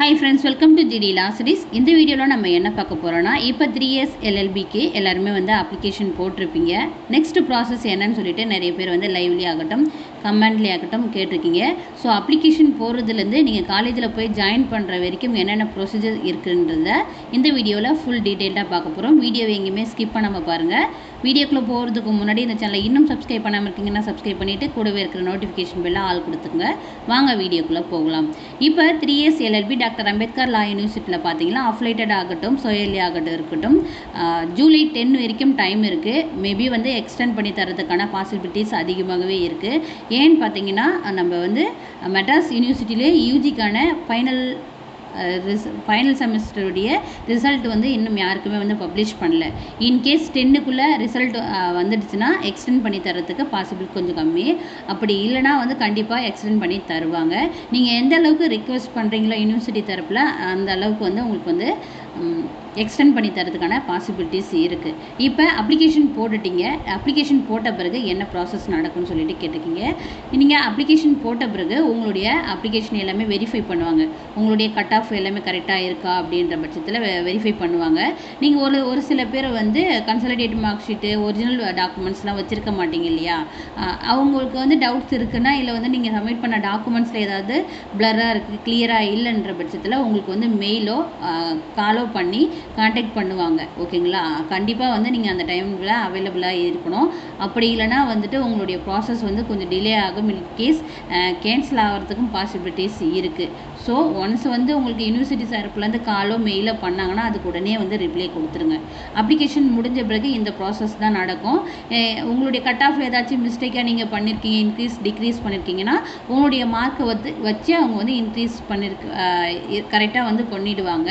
Hi friends welcome to GT Lazarus இந்த வீடியோவில் நம்ம என்ன பார்க்க போகிறோன்னா இப்போ த்ரீ இயர்ஸ் எல்எல்பிக்கு எல்லாருமே வந்து அப்ளிகேஷன் போட்டிருப்பீங்க. நெக்ஸ்ட் ப்ராசஸ் என்னன்னு சொல்லிட்டு நிறைய பேர் வந்து லைவ்லி ஆகட்டும். கமெண்ட்லேயாகட்டும் கேட்டிருக்கீங்க. ஸோ அப்ளிகேஷன் போகிறதுலேருந்து நீங்கள் காலேஜில் போய் ஜாயின் பண்ணுற வரைக்கும் என்னென்ன ப்ரொசீஜர் இருக்குன்றத இந்த வீடியோவில் ஃபுல் டீட்டெயில்டாக பார்க்க போகிறோம் வீடியோவை எங்கேயுமே ஸ்கிப் பண்ணாமல் பாருங்கள் வீடியோக்குள்ளே போகிறதுக்கு முன்னாடி இந்த சேனலை இன்னும் சப்ஸ்கிரைப் பண்ணாமல் இருக்கீங்கன்னா சப்ஸ்கிரைப் பண்ணிவிட்டு கூடவே இருக்கிற நோட்டிஃபிகேஷன் பெல்லாம் ஆள் கொடுத்துங்க வாங்க வீடியோக்குள்ளே போகலாம். இப்போ three years LLB doctor Ambedkar law யூனிவர்சிட்டியில் பார்த்தீங்கன்னா அஃப்லேட்டட் ஆகட்டும் சோயலி ஆகட்டும் இருக்கட்டும். ஜூலை டென் வரைக்கும் டைம் இருக்குது மேபி வந்து எக்ஸ்டெண்ட் பண்ணி தரதுக்கான பாசிபிலிட்டிஸ் அதிகமாகவே இருக்குது ஏன்னு பார்த்தீங்கன்னா நம்ம வந்து மெட்ராஸ் யூனிவர்சிட்டியிலே யூஜிக்கான ஃபைனல் ஃபைனல் செமஸ்டருடைய ரிசல்ட் வந்து இன்னும் யாருக்குமே வந்து பப்ளிஷ் பண்ணல. இன்கேஸ் டென்னுக்குள்ளே ரிசல்ட் வந்துடுச்சுன்னா எக்ஸ்டெண்ட் பண்ணி தரத்துக்கு பாசிபிள் கொஞ்சம் கம்மி. அப்படி இல்லைனா வந்து கண்டிப்பாக எக்ஸ்டெண்ட் பண்ணி தருவாங்க. நீங்கள் எந்த அளவுக்கு ரிக்வெஸ்ட் பண்ணுறீங்களோ யூனிவர்சிட்டி தரப்பில் அந்த அளவுக்கு வந்து உங்களுக்கு வந்து எக்ஸ்டெண்ட் பண்ணி தரதுக்கான பாசிபிலிட்டிஸ் இருக்குது இப்போ அப்ளிகேஷன் போட்டுட்டீங்க. அப்ளிகேஷன் போட்ட பிறகு என்ன ப்ராசஸ் நடக்கும்னு சொல்லிட்டு கேட்டிருக்கீங்க. நீங்கள் அப்ளிகேஷன் போட்ட பிறகு உங்களுடைய அப்ளிகேஷன் எல்லாமே வெரிஃபை பண்ணுவாங்க. உங்களுடைய கட் ஆஃப் எல்லாமே கரெக்டாக இருக்கா அப்படின்ற பட்சத்தில் வெரிஃபை பண்ணுவாங்க. நீங்கள் ஒரு ஒரு சில பேர் வந்து கன்சல்டேட் மார்க் ஷீட்டு ஒரிஜினல் டாக்குமெண்ட்ஸ்லாம் வச்சுருக்க மாட்டீங்க இல்லையா? அவங்களுக்கு வந்து டவுட்ஸ் இருக்குன்னா இல்லை வந்து நீங்கள் சப்மிட் பண்ண டாக்குமெண்ட்ஸில் ஏதாவது பிளராக இருக்குது கிளியராக இல்லைன்ற பட்சத்தில் உங்களுக்கு வந்து மெயிலோ காலோ பண்ணி காண்டாக்ட் பண்ணுவாங்க. ஓகேங்களா? கண்டிப்பாக வந்து நீங்கள் அந்த டைமில் அவைலபிளாக இருக்கணும். அப்படி இல்லைன்னா வந்துட்டு உங்களுடைய ப்ராசஸ் வந்து கொஞ்சம் டிலே ஆகும். இன்கேஸ் கேன்சல் ஆகிறதுக்கும் பாசிபிலிட்டிஸ் இருக்குது ஸோ ஒன்ஸ் வந்து உங்களுக்கு யூனிவர்சிட்டி தரப்புலேருந்து காலோ மெயிலோ பண்ணாங்கன்னா அதுக்கு உடனே வந்து ரிப்ளை கொடுத்துருங்க. அப்ளிகேஷன் முடிஞ்ச பிறகு இந்த ப்ராசஸ் தான் நடக்கும். உங்களுடைய கட் ஆஃப் ஏதாச்சும் மிஸ்டேக்காக நீங்கள் பண்ணியிருக்கீங்க இன்க்ரீஸ் டிக்ரீஸ் பண்ணியிருக்கீங்கன்னா உங்களுடைய மார்க்கை வந்து வச்சு அவங்க வந்து இன்க்ரீஸ் பண்ணியிருக்க கரெக்டாக வந்து பண்ணிடுவாங்க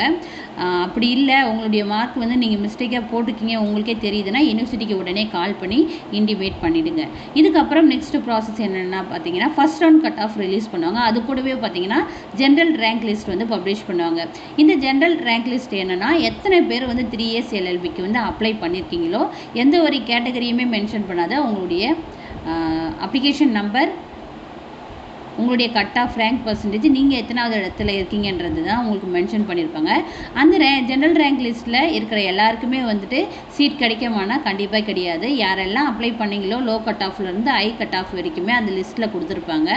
அப்படி இல்லை உங்களுடைய மார்க் வந்து நீங்கள் மிஸ்டேக்காக போட்டிருக்கீங்க உங்களுக்கே தெரியுதுன்னா யூனிவர்சிட்டிக்கு உடனே கால் பண்ணி இன்டிமேட் பண்ணிவிடுங்க இதுக்கப்புறம் நெக்ஸ்ட் ப்ராசஸ் என்னென்னா பார்த்தீங்கன்னா first round cut off release பண்ணுவாங்க. அது கூடவே பார்த்தீங்கன்னா ஜென்ரல் ரேங்க் லிஸ்ட் வந்து பப்ளிஷ் பண்ணுவாங்க. இந்த ஜென்ரல் ரேங்க் லிஸ்ட் என்னென்னா எத்தனை பேர் வந்து த்ரீ இயர்ஸ் எல்எல்பிக்கு வந்து அப்ளை பண்ணியிருக்கீங்களோ எந்த ஒரு கேட்டகரியுமே மென்ஷன் பண்ணாத உங்களுடைய அப்ளிகேஷன் நம்பர் உங்களுடைய கட் ஆஃப் ரேங்க் பர்சன்டேஜ் நீங்கள் எத்தனாவது இடத்துல இருக்கீங்கன்றது தான் உங்களுக்கு மென்ஷன் பண்ணியிருப்பாங்க. அந்த ரே ஜென்ரல் ரேங்க் லிஸ்ட்டில் இருக்கிற எல்லாருக்குமே வந்துட்டு சீட் கிடைக்குமானா கண்டிப்பாக கிடையாது. யாரெல்லாம் அப்ளை பண்ணீங்களோ லோ கட் ஆஃப்லேருந்து ஹை கட் ஆஃப் வரைக்குமே அந்த லிஸ்ட்டில் கொடுத்துருப்பாங்க.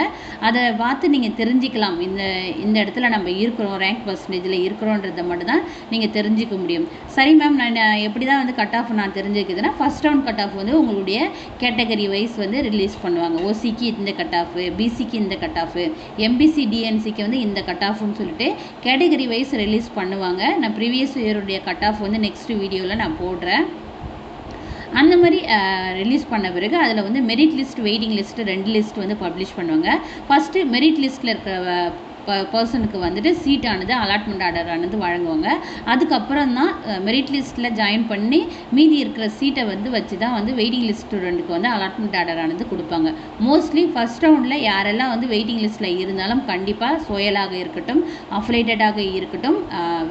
அதை பார்த்து நீங்கள் தெரிஞ்சுக்கலாம். இந்த இந்த இடத்துல நம்ம இருக்கிறோம் ரேங்க் பர்சன்டேஜில் இருக்கிறோன்றதை மட்டும் தான் நீங்கள் தெரிஞ்சுக்க முடியும். சரி மேம் நான் எப்படி தான் வந்து கட் ஆஃப் நான் தெரிஞ்சுக்கிதுன்னா ஃபஸ்ட் ரவுண்ட் கட் ஆஃப் வந்து உங்களுடைய கேட்டகரி வைஸ் வந்து ரிலீஸ் பண்ணுவாங்க. ஓசிக்கு இந்த கட் ஆஃப் பிசிக்கு இந்த கட் ஆஃப் எம்பிசி டிஎன்சிக்கு வந்து இந்த கட் ஆஃப்னு சொல்லிட்டு கேட்டகரி வைஸ் ரிலீஸ் பண்ணுவாங்க. நான் ப்ரீவியஸ் இயருடைய கட் ஆஃப் வந்து நெக்ஸ்ட் வீடியோவில் நான் போடுறேன். அந்த மாதிரி ரிலீஸ் பண்ண பிறகு அதில் வந்து மெரிட் லிஸ்ட் வெயிட்டிங் லிஸ்ட்டு ரெண்டு லிஸ்ட் வந்து பப்ளிஷ் பண்ணுவாங்க. ஃபஸ்ட்டு மெரிட் லிஸ்ட்டில் இருக்கிற பர்சனுக்கு வந்துட்டு சீட்டானது அலாட்மெண்ட் ஆர்டர் ஆனது வழங்குவாங்க. அதுக்கப்புறம் தான் மெரிட் லிஸ்ட்டில் ஜாயின் பண்ணி மீதி இருக்கிற சீட்டை வந்து வச்சு தான் வந்து வெயிட்டிங் லிஸ்ட் ஸ்டூடெண்ட்டுக்கு வந்து அலாட்மெண்ட் ஆர்டர் ஆனது கொடுப்பாங்க. மோஸ்ட்லி ஃபஸ்ட் ரவுண்டில் யாரெல்லாம் வந்து வெயிட்டிங் லிஸ்ட்டில் இருந்தாலும் கண்டிப்பாக சோயலாக இருக்கட்டும் அஃபிலேட்டடாக இருக்கட்டும்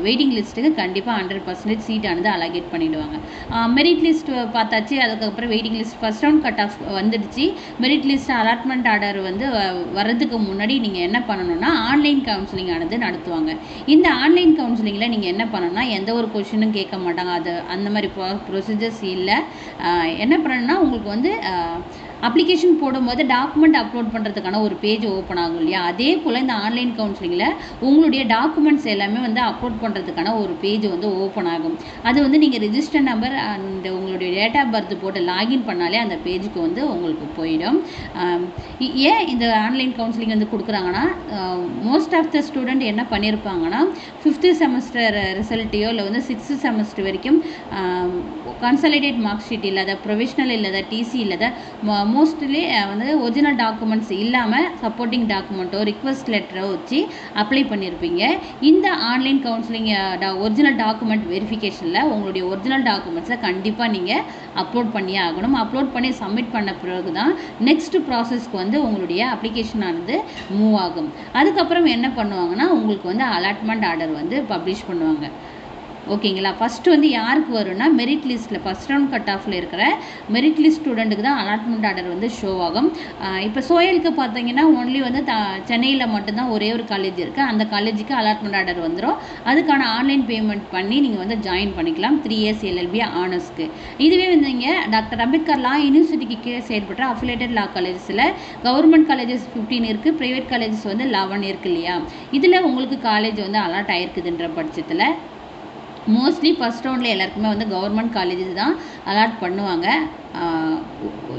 வெயிட்டிங் லிஸ்ட்டுக்கு கண்டிப்பாக ஹண்ட்ரட் பர்சன்டேஜ் சீட்டானது அலாகேட் அலகேட் மெரிட் லிஸ்ட் பார்த்தாச்சு அதுக்கப்புறம் waiting list first round cut off வந்துடுச்சு. மெரிட் லிஸ்ட் அலாட்மெண்ட் ஆர்டர் வந்து வரதுக்கு வர்றதுக்கு முன்னாடி நீங்கள் என்ன பண்ணணும்னா ஆன்லைன் கவுன்சிலிங் ஆனது நடத்துவாங்க. இந்த ஆன்லைன் கவுன்சிலிங்கில் நீங்கள் என்ன பண்ணணும்னா எந்த ஒரு கொஷினும் கேட்க மாட்டாங்க. அது அந்த மாதிரி ப்ரொ ப்ரொசீஜர்ஸ் இல்லை என்ன பண்ணணும்னா உங்களுக்கு வந்து அப்ளிகேஷன் போடும்போது டாக்குமெண்ட் அப்லோட் பண்ணுறதுக்கான ஒரு பேஜ் ஓப்பன் ஆகும் இல்லையா? அதே போல் இந்த ஆன்லைன் கவுன்சிலிங்கில் உங்களுடைய டாக்குமெண்ட்ஸ் எல்லாமே வந்து அப்லோட் பண்ணுறதுக்கான ஒரு பேஜ் வந்து ஓப்பன் ஆகும். அது வந்து நீங்கள் ரிஜிஸ்டர் நம்பர் அண்ட் உங்களுடைய டேட் ஆஃப் பர்த் போட்டு லாகின் பண்ணாலே அந்த பேஜுக்கு வந்து உங்களுக்கு போயிடும். ஏன் இந்த ஆன்லைன் கவுன்சிலிங் வந்து கொடுக்குறாங்கன்னா மோஸ்ட் ஆஃப் த ஸ்டூடெண்ட் என்ன பண்ணியிருப்பாங்கன்னா ஃபிஃப்த்து செமஸ்டர் ரிசல்ட்டையோ இல்லை வந்து சிக்ஸ்த்து செமஸ்டர் வரைக்கும் கன்சாலிடேட் மார்க் ஷீட் இல்லாத ப்ரொவிஷனல் இல்லாத டிசி இல்லாத மோஸ்ட்லி வந்து ஒரிஜினல் டாக்குமெண்ட்ஸ் இல்லாமல் சப்போர்ட்டிங் டாக்குமெண்ட்டோ ரிக்வஸ்ட் லெட்டரோ வச்சு அப்ளை பண்ணியிருப்பீங்க இந்த ஆன்லைன் கவுன்சிலிங் ஒரிஜினல் டாக்குமெண்ட் வெரிஃபிகேஷனில் உங்களுடைய ஒரிஜினல் டாக்குமெண்ட்ஸை கண்டிப்பாக நீங்கள் அப்லோட் பண்ணியே ஆகணும். அப்லோட் பண்ணி சப்மிட் பண்ண பிறகு தான் நெக்ஸ்ட் ப்ராசஸ்க்கு வந்து உங்களுடைய அப்ளிகேஷன் ஆனது மூவ் ஆகும். அதுக்கப்புறம் என்ன பண்ணுவாங்கன்னா உங்களுக்கு வந்து அலாட்மெண்ட் ஆர்டர் வந்து பப்ளிஷ் பண்ணுவாங்க. ஓகேங்களா? ஃபஸ்ட்டு வந்து யாருக்கு வரும்னா மெரிட் லிஸ்ட்டில் ஃபஸ்ட் ரவுண்ட் கட் ஆஃபில் இருக்கிற மெரிட் லிஸ்ட் ஸ்டூடெண்ட்டுக்கு தான் அலாட்மெண்ட் ஆர்டர் வந்து ஷோ ஆகும். இப்போ சோயலுக்கு பார்த்தீங்கன்னா ஒன்லி வந்து த சென்னையில் மட்டும்தான் ஒரே ஒரு காலேஜ் இருக்குது அந்த காலேஜுக்கு அலாட்மெண்ட் ஆர்டர் வந்துடும் அதுக்கான ஆன்லைன் பேமெண்ட் பண்ணி நீங்கள் வந்து ஜாயின் பண்ணிக்கலாம். த்ரீ இயர்ஸ் எல்எல்பி ஆனர்ஸ்க்கு இதுவே வந்து நீங்கள் டாக்டர் அம்பேத்கர் லா யூனிவர்சிட்டிக்கு கீழே செயல்படுற அஃபிலேட்டட் லா காலேஜஸில் கவர்மெண்ட் காலேஜஸ் ஃபிஃப்டீன் இருக்குது ப்ரைவேட் காலேஜஸ் வந்து லெவன் இருக்குது இல்லையா? இதில் உங்களுக்கு காலேஜ் வந்து அலாட் ஆயிருக்குதுன்ற பட்சத்தில் மோஸ்ட்லி ஃபஸ்ட் ரவுண்டில் எல்லாருக்குமே வந்து கவர்மெண்ட் காலேஜஸ் தான் அலாட் பண்ணுவாங்க.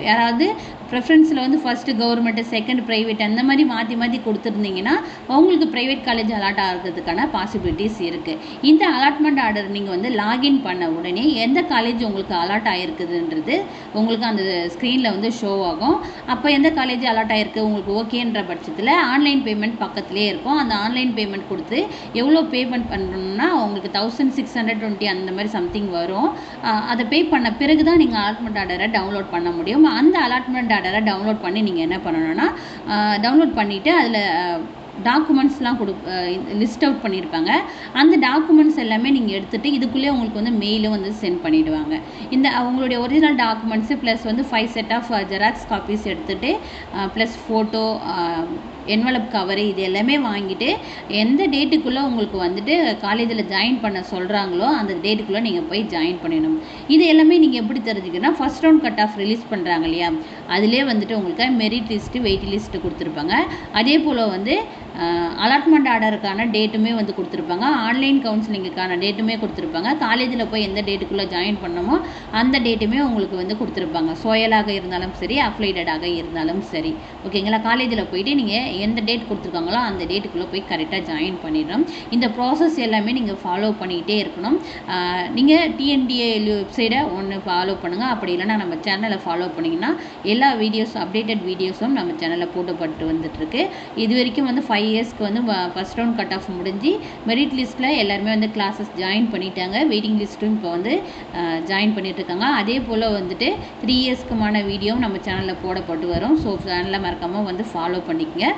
யாராவது ப்ரெஃபரன்ஸில் வந்து ஃபஸ்ட்டு கவர்மெண்ட்டு செகண்ட் ப்ரைவேட் அந்த மாதிரி மாற்றி மாற்றி கொடுத்துருந்தீங்கன்னா அவங்களுக்கு ப்ரைவேட் காலேஜ் அலாட் ஆகிறதுக்கான பாசிபிலிட்டிஸ் இருக்குது இந்த அலாட்மெண்ட் ஆர்டர் நீங்கள் வந்து லாகின் பண்ண உடனே எந்த காலேஜ் உங்களுக்கு அலாட் ஆகிருக்குதுன்றது உங்களுக்கு அந்த ஸ்க்ரீனில் வந்து ஷோ ஆகும். அப்போ எந்த காலேஜ் அலாட் ஆகிருக்கு உங்களுக்கு ஓகேன்ற பட்சத்தில் ஆன்லைன் பேமெண்ட் பக்கத்துலேயே இருக்கும். அந்த ஆன்லைன் பேமெண்ட் கொடுத்து எவ்வளோ பேமெண்ட் பண்ணணும்னா உங்களுக்கு தௌசண்ட் சிக்ஸ் ஹண்ட்ரட் டுவெண்ட்டி அந்த மாதிரி சம்திங் வரும். அதை பே பண்ண பிறகு தான் நீங்கள் அலாட்மெண்ட் ஆர்டரை டவுன்லோட் பண்ண முடியும். அந்த அலாட்மெண்ட் ஆர்டரை டவுன்லோட் பண்ணி நீங்கள் என்ன பண்ணணும்னா டவுன்லோட் பண்ணிவிட்டு அதில் டாக்குமெண்ட்ஸ்லாம் கொடு லிஸ்ட் அவுட் பண்ணியிருப்பாங்க அந்த டாக்குமெண்ட்ஸ் எல்லாமே நீங்கள் எடுத்துகிட்டு இதுக்குள்ளே உங்களுக்கு வந்து மெயிலும் வந்து சென்ட் பண்ணிவிடுவாங்க இந்த அவங்களுடைய ஒரிஜினல் டாக்குமெண்ட்ஸு ப்ளஸ் வந்து five set of xerox copies எடுத்துகிட்டு ப்ளஸ் ஃபோட்டோ என்வலப் கவரு இது எல்லாமே வாங்கிட்டு எந்த டேட்டுக்குள்ளே உங்களுக்கு வந்துட்டு காலேஜில் ஜாயின் பண்ண சொல்கிறாங்களோ அந்த டேட்டுக்குள்ளே நீங்கள் போய் ஜாயின் பண்ணிடணும். இது எல்லாமே நீங்கள் எப்படி தெரிஞ்சுக்கணும்னா first round cut off release பண்ணுறாங்க இல்லையா? அதிலே வந்துட்டு உங்களுக்கு மெரிட் லிஸ்ட்டு வெயிட் லிஸ்ட்டு கொடுத்துருப்பாங்க. அதே போல் வந்து அலாட்மெண்ட் ஆர்டருக்கான டேட்டுமே வந்து கொடுத்துருப்பாங்க. ஆன்லைன் கவுன்சிலிங்குக்கான டேட்டுமே கொடுத்துருப்பாங்க. காலேஜில் போய் எந்த டேட்டுக்குள்ளே ஜாயின் பண்ணமோ அந்த டேட்டுமே உங்களுக்கு வந்து கொடுத்துருப்பாங்க. சோயலாக இருந்தாலும் சரி அப்ளைடடாக இருந்தாலும் சரி. ஓகேங்களா காலேஜில் போயிட்டு நீங்கள் எந்த டேட் கொடுத்துருக்காங்களோ அந்த டேட்டுக்குள்ளே போய் கரெக்டாக ஜாயின் பண்ணிடணும். இந்த ப்ராசஸ் எல்லாமே நீங்கள் ஃபாலோ பண்ணிக்கிட்டே இருக்கணும். நீங்கள் டிஎன்டிஏ வெப்சைட்டை ஒன்று ஃபாலோ பண்ணுங்கள் அப்படி இல்லைனா நம்ம சேனலை ஃபாலோ பண்ணிங்கன்னா எல்லா வீடியோஸ் அப்டேட்டட் வீடியோஸும் நம்ம சேனலில் போட்டுப்பட்டு வந்துட்டுருக்கு இது வரைக்கும் வந்து ஃபைவ் இயர்ஸ்க்கு வந்து ஃபஸ்ட் ரவுண்ட் கட் ஆஃப் முடிஞ்சு மெரிட் லிஸ்ட்டில் எல்லாருமே வந்து கிளாஸஸ் ஜாயின் பண்ணிட்டாங்க. வெயிட்டிங் லிஸ்ட்டும் இப்போ வந்து ஜாயின் பண்ணிட்டுருக்காங்க. அதே போல் வந்துட்டு த்ரீ இயர்ஸ்க்குமான வீடியோவும் நம்ம சேனலில் போடப்பட்டு வரும். ஸோ சேனலில் மறக்காமல் வந்து ஃபாலோ பண்ணிக்கங்க.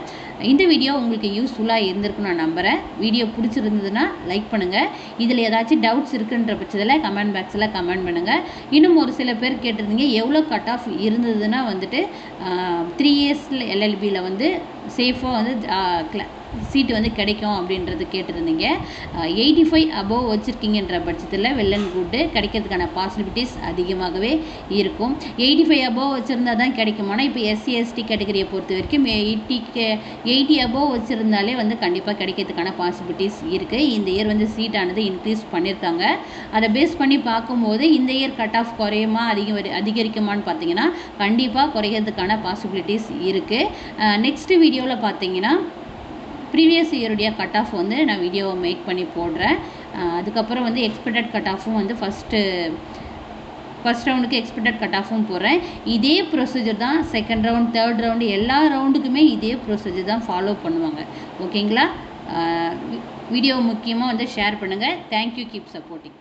இந்த வீடியோ உங்களுக்கு யூஸ்ஃபுல்லாக இருந்திருக்குன்னு நான் நம்புகிறேன் வீடியோ பிடிச்சிருந்ததுன்னா லைக் பண்ணுங்கள் இதில் ஏதாச்சும் டவுட்ஸ் இருக்குன்ற பட்சத்தில் கமெண்ட் பாக்ஸில் கமெண்ட் பண்ணுங்கள் இன்னும் ஒரு சில பேர் கேட்டிருந்தீங்க எவ்வளோ கட் ஆஃப் இருந்ததுன்னா வந்துட்டு த்ரீ இயர்ஸில் எல்எல்பியில் வந்து சேஃபாக வந்து சீட்டு வந்து கிடைக்கும் அப்படின்றது கேட்டிருந்தீங்க. எயிட்டி ஃபைவ் அபோவ் வச்சுருக்கீங்கன்ற பட்சத்தில் வெள்ளன் கூட்டு கிடைக்கிறதுக்கான பாசிபிலிட்டிஸ் அதிகமாகவே இருக்கும். எயிட்டி ஃபைவ் அபோவ் வச்சுருந்தா தான் கிடைக்குமானா இப்போ எஸ்சி எஸ்டி கேட்டகரியை பொறுத்த வரைக்கும் எயிட்டி எயிட்டி அபோவ் வச்சுருந்தாலே வந்து கண்டிப்பாக கிடைக்கிறதுக்கான பாசிபிலிட்டிஸ் இருக்குது இந்த இயர் வந்து சீட்டானது இன்க்ரீஸ் பண்ணியிருக்காங்க அதை பேஸ் பண்ணி பார்க்கும்போது இந்த இயர் கட் ஆஃப் குறையுமா அதிகம் அதிகரிக்குமான்னு பார்த்தீங்கன்னா கண்டிப்பாக குறைகிறதுக்கான பாசிபிலிட்டிஸ் இருக்குது நெக்ஸ்ட் வீடியோவில் பார்த்தீங்கன்னா ப்ரீவியஸ் இயருடைய கட் ஆஃப் வந்து நான் வீடியோவை மேக் பண்ணி போடுறேன். அதுக்கப்புறம் வந்து எக்ஸ்பெக்டட் கட் ஆஃபும் வந்து ஃபஸ்ட்டு ஃபஸ்ட் ரவுண்டுக்கு எக்ஸ்பெக்டட் கட் ஆஃபும் போடுறேன். இதே ப்ரொசீஜர் தான் செகண்ட் ரவுண்ட் தேர்ட் ரவுண்டு எல்லா ரவுண்டுக்குமே இதே ப்ரொசீஜர் தான் ஃபாலோ பண்ணுவாங்க. ஓகேங்களா வீடியோ முக்கியமாக வந்து ஷேர் பண்ணுங்கள் தேங்க்யூ கீப் சப்போர்ட்டிங்